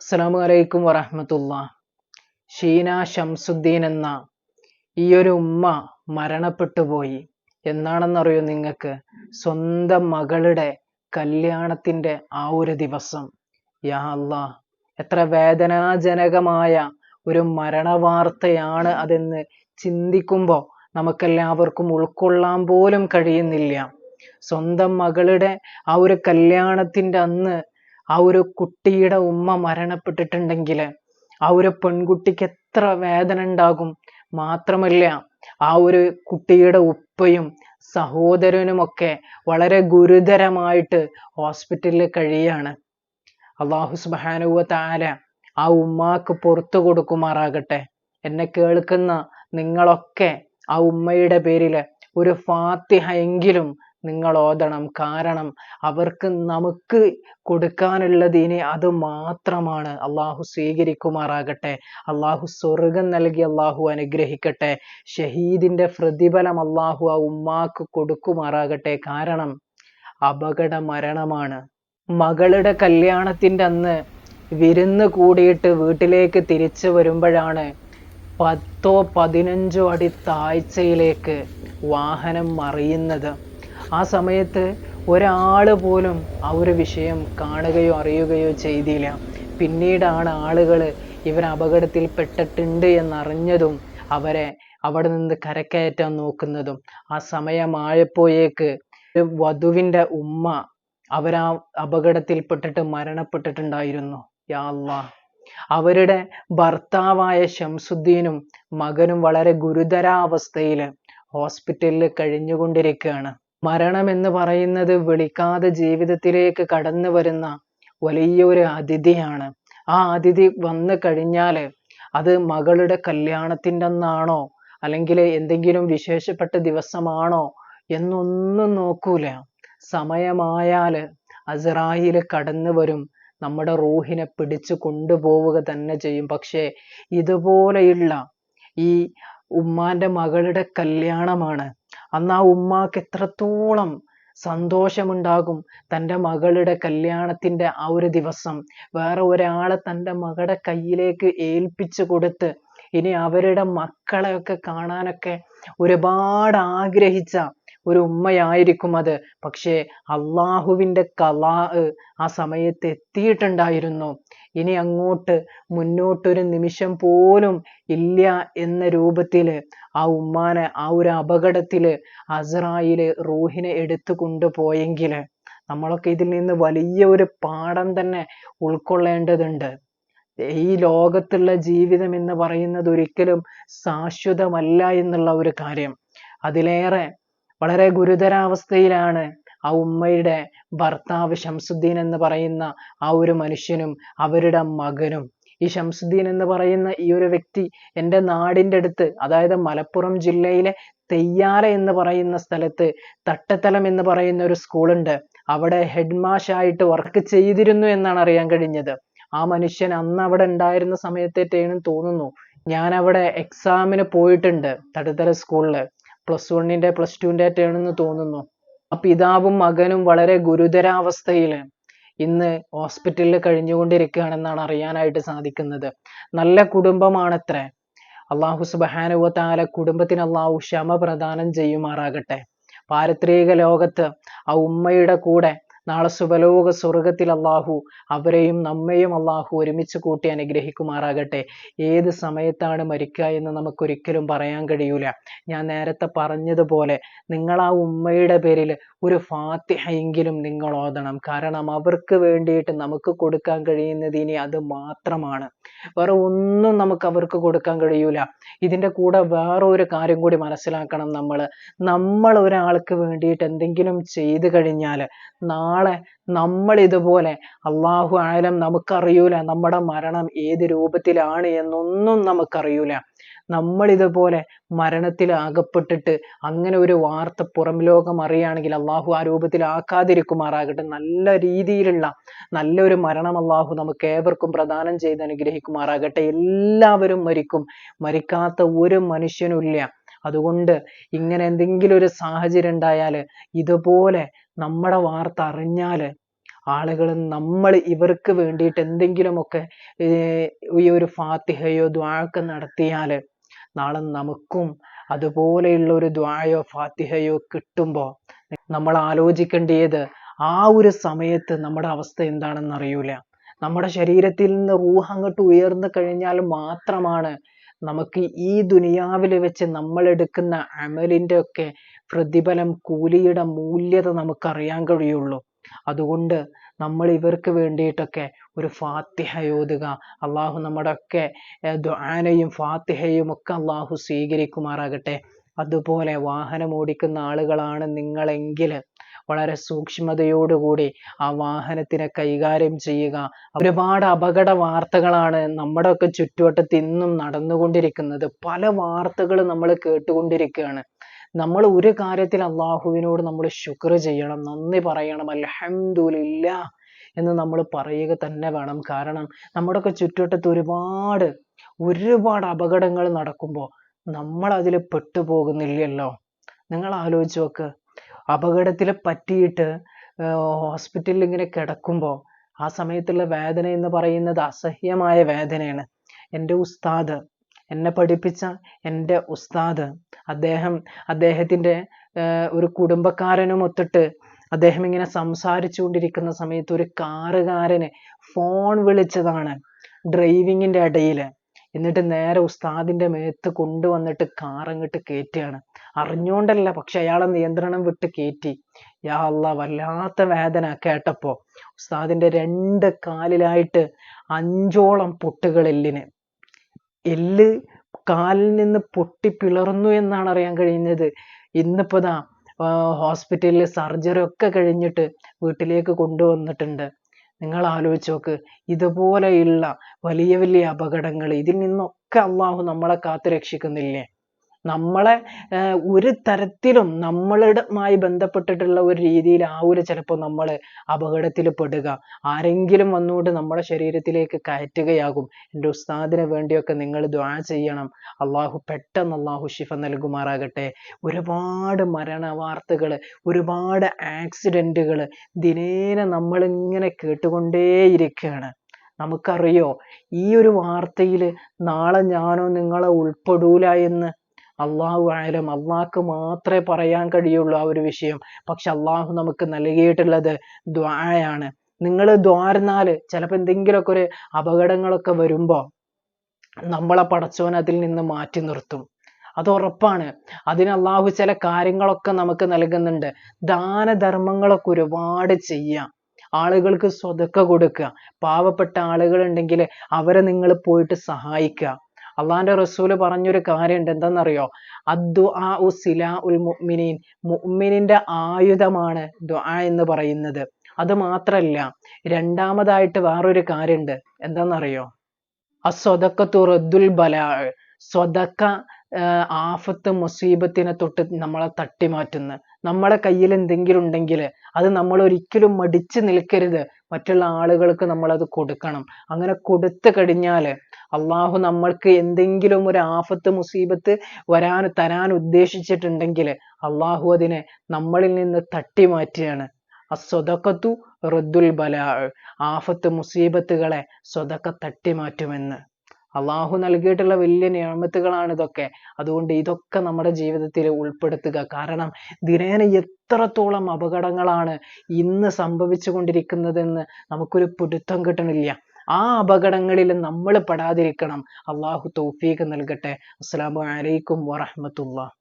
അസ്സലാമു അലൈക്കും വറഹമത്തുള്ള. ഷീന ഷംസുദ്ദീൻ എന്ന ഈ ഒരു ഉമ്മ മരണപ്പെട്ടു പോയി. എന്നാണെന്നറിയോ നിങ്ങൾക്ക്? സ്വന്തം മകളുടെ കല്യാണത്തിന്റെ ആ ഒരു ദിവസം. യാ അല്ലാ എത്ര വേദനാജനകമായ ഒരു മരണവാർത്തയാണ് അതെന്ന് ചിന്തിക്കുമ്പോൾ നമുക്കെല്ലാവർക്കും ഉൾക്കൊള്ളാൻ പോലും കഴിയുന്നില്ല. സ്വന്തം മകളുടെ ആ ഒരു കല്യാണത്തിന്റെ അന്ന് ആ ഒരു കുട്ടിയുടെ ഉമ്മ മരണപ്പെട്ടിട്ടുണ്ടെങ്കിൽ ആ ഒരു പെൺകുട്ടിക്ക് എത്ര വേദന ഉണ്ടാകും മാത്രമല്ല ആ ഒരു കുട്ടിയുടെ ഉപ്പയും സഹോദരനുമൊക്കെ വളരെ ഗുരുതരമായിട്ട് ഹോസ്പിറ്റലിൽ കഴിയാണ്. അള്ളാഹു സുബാനുവ താര ആ ഉമ്മാക്ക് പുറത്തു കൊടുക്കുമാറാകട്ടെ. എന്നെ കേൾക്കുന്ന നിങ്ങളൊക്കെ ആ ഉമ്മയുടെ പേരിൽ ഒരു ഫാത്തിഹ എങ്കിലും നിങ്ങൾ ഓതണം കാരണം അവർക്ക് നമുക്ക് കൊടുക്കാനുള്ളത് ഇനി അത് മാത്രമാണ്. അള്ളാഹു സ്വീകരിക്കുമാറാകട്ടെ. അള്ളാഹു സ്വർഗം നൽകി അള്ളാഹു അനുഗ്രഹിക്കട്ടെ. ഷഹീദിന്റെ പ്രതിഫലം അള്ളാഹു ആ ഉമ്മാക്ക് കൊടുക്കുമാറാകട്ടെ. കാരണം അപകട മരണമാണ് മകളുടെ കല്യാണത്തിന്റെ അന്ന് വിരുന്ന് കൂടിയിട്ട് വീട്ടിലേക്ക് തിരിച്ചു വരുമ്പോഴാണ് പത്തോ പതിനഞ്ചോ അടി താഴ്ചയിലേക്ക് വാഹനം മറിയുന്നത്. ആ സമയത്ത് ഒരാൾ പോലും ആ ഒരു വിഷയം കാണുകയോ അറിയുകയോ ചെയ്തില്ല. പിന്നീടാണ് ആളുകൾ ഇവർ അപകടത്തിൽ പെട്ടിട്ടുണ്ട് എന്നറിഞ്ഞതും അവരെ അവിടെ നിന്ന് കരക്കയറ്റാൻ നോക്കുന്നതും. ആ സമയമായപ്പോഴേക്ക് വധുവിന്റെ ഉമ്മ അവരാ അപകടത്തിൽപ്പെട്ടിട്ട് മരണപ്പെട്ടിട്ടുണ്ടായിരുന്നു. യാ അവരുടെ ഭർത്താവായ ഷംസുദ്ദീനും മകനും വളരെ ഗുരുതരാവസ്ഥയിൽ ഹോസ്പിറ്റലിൽ കഴിഞ്ഞുകൊണ്ടിരിക്കുകയാണ്. മരണം എന്ന് പറയുന്നത് വിളിക്കാതെ ജീവിതത്തിലേക്ക് കടന്നു വരുന്ന വലിയൊരു അതിഥിയാണ്. ആ അതിഥി വന്നു കഴിഞ്ഞാൽ അത് മകളുടെ കല്യാണത്തിന്റെ അന്നാണോ അല്ലെങ്കിൽ എന്തെങ്കിലും വിശേഷപ്പെട്ട ദിവസമാണോ എന്നൊന്നും നോക്കൂല. സമയമായാൽ അസറായിൽ കടന്നു വരും. നമ്മുടെ റൂഹിനെ പിടിച്ചു കൊണ്ടുപോവുക തന്നെ ചെയ്യും. പക്ഷേ ഇതുപോലെയുള്ള ഈ ഉമ്മാന്റെ മകളുടെ കല്യാണമാണ് അന്ന് ആ ഉമ്മാക്ക് എത്രത്തോളം സന്തോഷമുണ്ടാകും. തന്റെ മകളുടെ കല്യാണത്തിന്റെ ആ ഒരു ദിവസം വേറെ ഒരാളെ തന്റെ മകളുടെ കയ്യിലേക്ക് ഏൽപ്പിച്ചു കൊടുത്ത് ഇനി അവരുടെ മക്കളെയൊക്കെ കാണാനൊക്കെ ഒരുപാട് ആഗ്രഹിച്ച ഒരു ഉമ്മയായിരിക്കും അത്. പക്ഷേ അള്ളാഹുവിന്റെ കലാ ആ സമയത്ത് എത്തിയിട്ടുണ്ടായിരുന്നു. ഇനി അങ്ങോട്ട് മുന്നോട്ടൊരു നിമിഷം പോലും ഇല്ല എന്ന രൂപത്തിൽ ആ ഉമ്മാനെ ആ ഒരു അപകടത്തിൽ അസറായിൽ റൂഹിനെ എടുത്തു കൊണ്ടുപോയെങ്കിൽ നമ്മളൊക്കെ ഇതിൽ നിന്ന് വലിയ ഒരു പാഠം തന്നെ ഉൾക്കൊള്ളേണ്ടതുണ്ട്. ഈ ലോകത്തുള്ള ജീവിതം എന്ന് പറയുന്നത് ഒരിക്കലും ശാശ്വതമല്ല എന്നുള്ള ഒരു കാര്യം. അതിലേറെ വളരെ ഗുരുതരാവസ്ഥയിലാണ് ആ ഉമ്മയുടെ ഭർത്താവ് ഷംസുദ്ദീൻ എന്ന് പറയുന്ന ആ ഒരു മനുഷ്യനും അവരുടെ മകനും. ഈ ഷംസുദ്ദീൻ എന്ന് പറയുന്ന ഈ ഒരു വ്യക്തി എന്റെ നാടിന്റെ അടുത്ത് അതായത് മലപ്പുറം ജില്ലയിലെ തെയ്യാര എന്ന് പറയുന്ന സ്ഥലത്ത് തട്ടത്തലം എന്ന് പറയുന്ന ഒരു സ്കൂളുണ്ട്. അവിടെ ഹെഡ് മാഷായിട്ട് വർക്ക് ചെയ്തിരുന്നു എന്നാണ് അറിയാൻ കഴിഞ്ഞത്. ആ മനുഷ്യൻ അന്ന് അവിടെ ഉണ്ടായിരുന്ന സമയത്തേറ്റേനും തോന്നുന്നു. ഞാൻ അവിടെ എക്സാമിന് പോയിട്ടുണ്ട് തട്ടത്തല സ്കൂളിൽ പ്ലസ് വണ്ണിന്റെ പ്ലസ് ടുവിന്റെ ടേണെന്ന് തോന്നുന്നു. ആ പിതാവും മകനും വളരെ ഗുരുതരാവസ്ഥയിൽ ഇന്ന് ഹോസ്പിറ്റലിൽ കഴിഞ്ഞുകൊണ്ടിരിക്കുകയാണെന്നാണ് അറിയാനായിട്ട് സാധിക്കുന്നത്. നല്ല കുടുംബമാണത്രേ. അള്ളാഹു സുബാനുവ താല കുടുംബത്തിന് അള്ളാഹു ക്ഷമ പ്രദാനം ചെയ്യുമാറാകട്ടെ. പാരത്രിക ലോകത്ത് ആ ഉമ്മയുടെ കൂടെ നാളെ സുബലോക സ്വർഗത്തിൽ അള്ളാഹു അവരെയും നമ്മയും അള്ളാഹു ഒരുമിച്ച് കൂട്ടി അനുഗ്രഹിക്കുമാറാകട്ടെ. ഏത് സമയത്താണ് മരിക്കുക എന്ന് നമുക്കൊരിക്കലും പറയാൻ കഴിയൂല. ഞാൻ നേരത്തെ പറഞ്ഞതുപോലെ നിങ്ങൾ ആ ഉമ്മയുടെ പേരിൽ ഒരു ഫാത്തിഹയെങ്കിലും നിങ്ങൾ ഓതണം. കാരണം അവർക്ക് വേണ്ടിയിട്ട് നമുക്ക് കൊടുക്കാൻ കഴിയുന്നത് ഇനി അത് മാത്രമാണ്. വേറെ ഒന്നും നമുക്ക് അവർക്ക് കൊടുക്കാൻ കഴിയൂല. ഇതിന്റെ കൂടെ വേറെ ഒരു കാര്യം കൂടി മനസ്സിലാക്കണം നമ്മൾ. നമ്മൾ ഒരാൾക്ക് വേണ്ടിയിട്ട് എന്തെങ്കിലും ചെയ്തു കഴിഞ്ഞാൽ നമ്മൾ ഇതുപോലെ അള്ളാഹു ആയാലും നമുക്കറിയൂല നമ്മുടെ മരണം ഏത് രൂപത്തിലാണ് എന്നൊന്നും നമുക്കറിയൂല. നമ്മൾ ഇതുപോലെ മരണത്തിൽ അകപ്പെട്ടിട്ട് അങ്ങനെ ഒരു വാർത്ത പുറം ലോകം അറിയുകയാണെങ്കിൽ അള്ളാഹു ആ രൂപത്തിൽ ആക്കാതിരിക്കുമാറാകട്ടെ നല്ല രീതിയിലുള്ള നല്ലൊരു മരണം അള്ളാഹു നമുക്ക് ഏവർക്കും പ്രദാനം ചെയ്ത് അനുഗ്രഹിക്കുമാറാകട്ടെ. എല്ലാവരും മരിക്കും. മരിക്കാത്ത ഒരു മനുഷ്യനുമില്ല. അതുകൊണ്ട് ഇങ്ങനെ എന്തെങ്കിലും ഒരു സാഹചര്യം ഉണ്ടായാൽ ഇതുപോലെ നമ്മുടെ വാർത്ത അറിഞ്ഞാൽ ആളുകൾ നമ്മൾ ഇവർക്ക് വേണ്ടിയിട്ട് എന്തെങ്കിലുമൊക്കെ ഈ ഒരു ഫാത്തിഹയോ ദ്വാഴൊക്കെ നടത്തിയാൽ നാളെ നമുക്കും അതുപോലെയുള്ള ഒരു ദ്വായോ ഫാത്തിഹയോ കിട്ടുമ്പോൾ നമ്മൾ ആലോചിക്കേണ്ടത് ആ ഒരു സമയത്ത് നമ്മുടെ അവസ്ഥ എന്താണെന്ന് അറിയൂല നമ്മുടെ ശരീരത്തിൽ നിന്ന് റൂഹ് അങ്ങോട്ട് ഉയർന്നു കഴിഞ്ഞാൽ മാത്രമാണ് നമുക്ക് ഈ ദുനിയാവിൽ വെച്ച് നമ്മൾ എടുക്കുന്ന അമലിന്റെ ഒക്കെ പ്രതിഫലം കൂലിയുടെ മൂല്യത നമുക്കറിയാൻ കഴിയുള്ളൂ. അതുകൊണ്ട് നമ്മൾ ഇവർക്ക് വേണ്ടിയിട്ടൊക്കെ ഒരു ഫാത്തിഹ ഓതുക അള്ളാഹു നമ്മുടെ ഒക്കെ ദ്വാനയും ഫാത്തിഹയും ഒക്കെ അള്ളാഹു സ്വീകരിക്കുമാറാകട്ടെ. അതുപോലെ വാഹനം ഓടിക്കുന്ന ആളുകളാണ് നിങ്ങളെങ്കിൽ വളരെ സൂക്ഷ്മതയോടുകൂടി ആ വാഹനത്തിനെ കൈകാര്യം ചെയ്യുക. ഒരുപാട് അപകട വാർത്തകളാണ് നമ്മുടെ ഒക്കെ ചുറ്റുവട്ടത്ത് ഇന്നും നടന്നുകൊണ്ടിരിക്കുന്നത്. പല വാർത്തകൾ നമ്മൾ കേട്ടുകൊണ്ടിരിക്കുകയാണ്. നമ്മൾ ഒരു കാര്യത്തിൽ അള്ളാഹുവിനോട് നമ്മൾ ശുക്ർ ചെയ്യണം നന്ദി പറയണം അലഹമില്ല എന്ന് നമ്മൾ പറയുക തന്നെ വേണം. കാരണം നമ്മുടെ ഒക്കെ ചുറ്റുവട്ടത്ത് ഒരുപാട് ഒരുപാട് അപകടങ്ങൾ നടക്കുമ്പോൾ നമ്മൾ അതിൽ പെട്ടുപോകുന്നില്ലല്ലോ. നിങ്ങൾ ആലോചിച്ച് നോക്ക്. അപകടത്തിൽ പറ്റിയിട്ട് ഹോസ്പിറ്റലിൽ ഇങ്ങനെ കിടക്കുമ്പോൾ ആ സമയത്തുള്ള വേദന എന്ന് പറയുന്നത് അസഹ്യമായ വേദനയാണ്. എന്റെ ഉസ്താദ് എന്നെ പഠിപ്പിച്ച എന്റെ ഉസ്താദ് അദ്ദേഹം അദ്ദേഹത്തിന്റെ ഒരു കുടുംബക്കാരനും ഒത്തിട്ട് അദ്ദേഹം ഇങ്ങനെ സംസാരിച്ചു കൊണ്ടിരിക്കുന്ന സമയത്ത് ഒരു കാറുകാരന് ഫോൺ വിളിച്ചതാണ് ഡ്രൈവിങ്ങിന്റെ ഇടയിൽ എന്നിട്ട് നേരെ ഉസ്താദിന്റെ മേത്ത് കൊണ്ടുവന്നിട്ട് കാറങ്ങിട്ട് കയറ്റുകയാണ് അറിഞ്ഞോണ്ടല്ല പക്ഷെ അയാളെ നിയന്ത്രണം വിട്ട് കയറ്റി യാ അല്ല വല്ലാത്ത വേദന കേട്ടപ്പോ ഉസ്താദിന്റെ രണ്ട് കാലിലായിട്ട് അഞ്ചോളം പൊട്ടുകൾ എല്ലിന്. എല്ല് കാലിൽ നിന്ന് പൊട്ടി പിളർന്നു എന്നാണ് അറിയാൻ കഴിയുന്നത്. ഇന്നിപ്പോ ദാ ഹോസ്പിറ്റലിൽ സർജറി ഒക്കെ കഴിഞ്ഞിട്ട് വീട്ടിലേക്ക് കൊണ്ടുവന്നിട്ടുണ്ട്. നിങ്ങൾ ആലോചിച്ച് നോക്ക്. ഇതുപോലെയുള്ള വലിയ വലിയ അപകടങ്ങൾ ഇതിൽ നിന്നൊക്കെ അള്ളാഹു നമ്മളെ കാത്തു രക്ഷിക്കുന്നില്ലേ നമ്മളെ ഒരു തരത്തിലും നമ്മളുമായി ബന്ധപ്പെട്ടിട്ടുള്ള ഒരു രീതിയിൽ ആവൂല ചിലപ്പോൾ നമ്മൾ അപകടത്തിൽ പെടുക. ആരെങ്കിലും വന്നുകൊണ്ട് നമ്മുടെ ശരീരത്തിലേക്ക് കയറ്റുകയാകും. എന്റെ ഉസ്താദിന് വേണ്ടിയൊക്കെ നിങ്ങൾ ദ്വാ ചെയ്യണം. അള്ളാഹു പെട്ടെന്ന് അള്ളാഹു ശിഫ നൽകുമാറാകട്ടെ. ഒരുപാട് മരണ വാർത്തകൾ ഒരുപാട് ആക്സിഡന്റുകൾ ദിനേന നമ്മളിങ്ങനെ കേട്ടുകൊണ്ടേയിരിക്കുകയാണ്. നമുക്കറിയോ ഈ ഒരു വാർത്തയിൽ നാളെ ഞാനോ നിങ്ങളെ ഉൾപ്പെടൂല എന്ന് അള്ളാഹു ആയാലും അള്ളാഹ്ക്ക് മാത്രമേ പറയാൻ കഴിയുള്ളൂ ആ ഒരു വിഷയം. പക്ഷെ അള്ളാഹു നമുക്ക് നൽകിയിട്ടുള്ളത് ദ്വായാണ് നിങ്ങൾ ദ്വാരനാൽ ചിലപ്പോൾ എന്തെങ്കിലുമൊക്കെ ഒരു അപകടങ്ങളൊക്കെ വരുമ്പോൾ നമ്മളെ പടച്ചോൻ അതിൽ നിന്ന് മാറ്റി നിർത്തും. അത് ഉറപ്പാണ്. അതിന് അള്ളാഹു ചില കാര്യങ്ങളൊക്കെ നമുക്ക് നൽകുന്നുണ്ട്. ദാനധർമ്മങ്ങളൊക്കെ ഒരുപാട് ചെയ്യാം ആളുകൾക്ക് സ്വതക്ക കൊടുക്കുക. പാവപ്പെട്ട ആളുകൾ ഉണ്ടെങ്കിൽ അവരെ നിങ്ങൾ പോയിട്ട് സഹായിക്കുക. അള്ളാന്റെ റസൂൽ പറഞ്ഞൊരു കാര്യമുണ്ട് എന്താണെന്നറിയോ അദ്ദുആ സിലാ ഉൽ മുഅ്മിനീൻ. മുഅ്മിനിന്റെ ആയുധമാണ് ദുആ എന്ന് പറയുന്നത്. അത് മാത്രല്ല രണ്ടാമതായിട്ട് വേറൊരു കാര്യമുണ്ട്. എന്താണെന്നറിയോ അസ്വതക്കത്തു റദ്ദുൽ ബലാ സ്വതക്ക ആഫത്ത് മുസീബത്തിനെ തൊട്ട് നമ്മളെ തട്ടി മാറ്റുന്ന നമ്മളെ കയ്യിൽ എന്തെങ്കിലും ഉണ്ടെങ്കിൽ അത് നമ്മൾ ഒരിക്കലും മടിച്ച് നിൽക്കരുത്. മറ്റുള്ള ആളുകൾക്ക് നമ്മൾ അത് കൊടുക്കണം. അങ്ങനെ കൊടുത്തു കഴിഞ്ഞാൽ അള്ളാഹു നമ്മൾക്ക് എന്തെങ്കിലും ഒരു ആഫത്ത് മുസീബത്ത് വരാൻ തരാൻ ഉദ്ദേശിച്ചിട്ടുണ്ടെങ്കിൽ അള്ളാഹു അതിനെ നമ്മളിൽ നിന്ന് തട്ടി മാറ്റുകയാണ് അസ്വതക്കത്തു റദ്ദുൽ ബല ആഫത്ത് മുസീബത്തുകളെ സ്വതക്ക തട്ടി മാറ്റുമെന്ന് അള്ളാഹു നൽകിയിട്ടുള്ള വലിയ നിയമത്തുകളാണ് ഇതൊക്കെ. അതുകൊണ്ട് ഇതൊക്കെ നമ്മുടെ ജീവിതത്തിൽ ഉൾപ്പെടുത്തുക. കാരണം ദിനേന എത്രത്തോളം അപകടങ്ങളാണ് ഇന്ന് സംഭവിച്ചു കൊണ്ടിരിക്കുന്നതെന്ന് നമുക്കൊരു പിടുത്തം കിട്ടണില്ല. ആ അപകടങ്ങളിൽ നമ്മൾ പെടാതിരിക്കണം. അള്ളാഹു തൗഫീഖ് നൽകട്ടെ. അസ്സലാമു അലൈക്കും വറഹ്മത്തുള്ളാഹി.